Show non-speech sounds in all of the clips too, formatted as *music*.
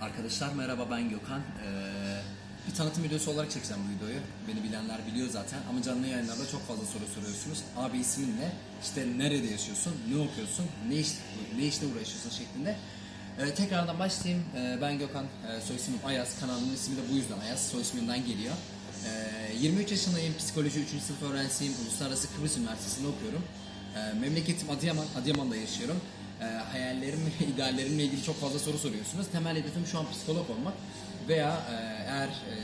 Arkadaşlar merhaba ben Gökhan. Ee, bir tanıtım videosu olarak çekeceğim bu videoyu. Beni bilenler biliyor zaten ama canlı yayınlarda çok fazla soru soruyorsunuz. Abi ismin ne? İşte nerede yaşıyorsun? Ne okuyorsun? Ne iş ne işle uğraşıyorsun şeklinde. Ee, tekrardan başlayayım. Ee, ben Gökhan. Ee, soy ismim Ayaz. Kanalımın ismi de bu yüzden Ayaz. Soy ismimden geliyor. Ee, 23 yaşındayım. Psikoloji 3. sınıf öğrencisiyim. Uluslararası Kıbrıs Üniversitesi'nde okuyorum. Ee, memleketim Adıyaman. Adıyaman'da yaşıyorum. Ee, hayallerim ve *laughs* ideallerimle ilgili çok fazla soru soruyorsunuz. Temel hedefim şu an psikolog olmak veya e, eğer e,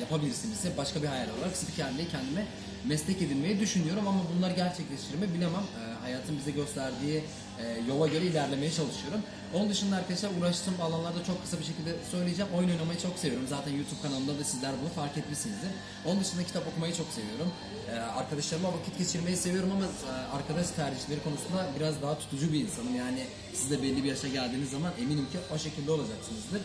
yapabilirsinizse başka bir hayal olarak spikerliği kendime meslek edinmeyi düşünüyorum ama bunları gerçekleştirir mi bilemem. E, hayatın bize gösterdiği e, yola göre ilerlemeye çalışıyorum. Onun dışında arkadaşlar uğraştığım alanlarda çok kısa bir şekilde söyleyeceğim. Oyun oynamayı çok seviyorum. Zaten YouTube kanalımda da sizler bunu fark etmişsinizdir. Onun dışında kitap okumayı çok seviyorum. E, arkadaşlarıma vakit geçirmeyi seviyorum ama e, arkadaş tercihleri konusunda biraz daha tutucu bir insanım. Yani siz de belli bir yaşa geldiğiniz zaman eminim ki o şekilde olacaksınızdır.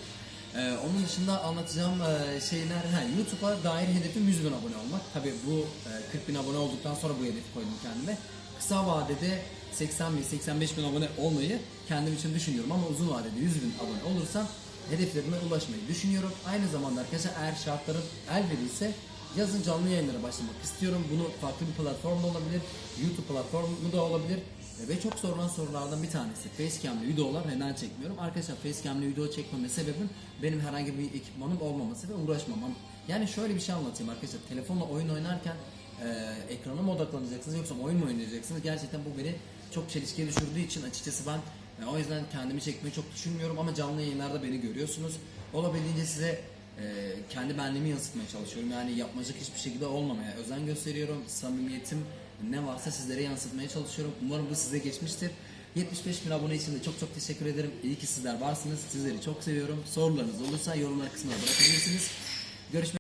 Ee, onun dışında anlatacağım e, şeyler, YouTube'a dair hedefim 100 bin abone olmak. Tabi bu e, 40 bin abone olduktan sonra bu hedefi koydum kendime. Kısa vadede 80 bin, 85 bin abone olmayı kendim için düşünüyorum ama uzun vadede 100 bin abone olursam hedeflerime ulaşmayı düşünüyorum. Aynı zamanda arkadaşlar eğer şartlarım el verirse yazın canlı yayınlara başlamak istiyorum. Bunu farklı bir platformda olabilir, YouTube platformu da olabilir. Ve çok sorulan sorulardan bir tanesi facecam'li videolar neden çekmiyorum? Arkadaşlar facecam'li video çekmeme sebebim benim herhangi bir ekipmanım olmaması ve uğraşmamam. Yani şöyle bir şey anlatayım arkadaşlar. Telefonla oyun oynarken e, ekrana mı odaklanacaksınız yoksa oyun mu oynayacaksınız? Gerçekten bu beni çok çelişkiye düşürdüğü için açıkçası ben e, o yüzden kendimi çekmeyi çok düşünmüyorum ama canlı yayınlarda beni görüyorsunuz. Olabildiğince size e, kendi benliğimi yansıtmaya çalışıyorum. Yani yapmacık hiçbir şekilde olmamaya özen gösteriyorum. Samimiyetim ne varsa sizlere yansıtmaya çalışıyorum. Umarım bu size geçmiştir. 75 bin abone için de çok çok teşekkür ederim. İyi ki sizler varsınız. Sizleri çok seviyorum. Sorularınız olursa yorumlar kısmına bırakabilirsiniz. Görüşmek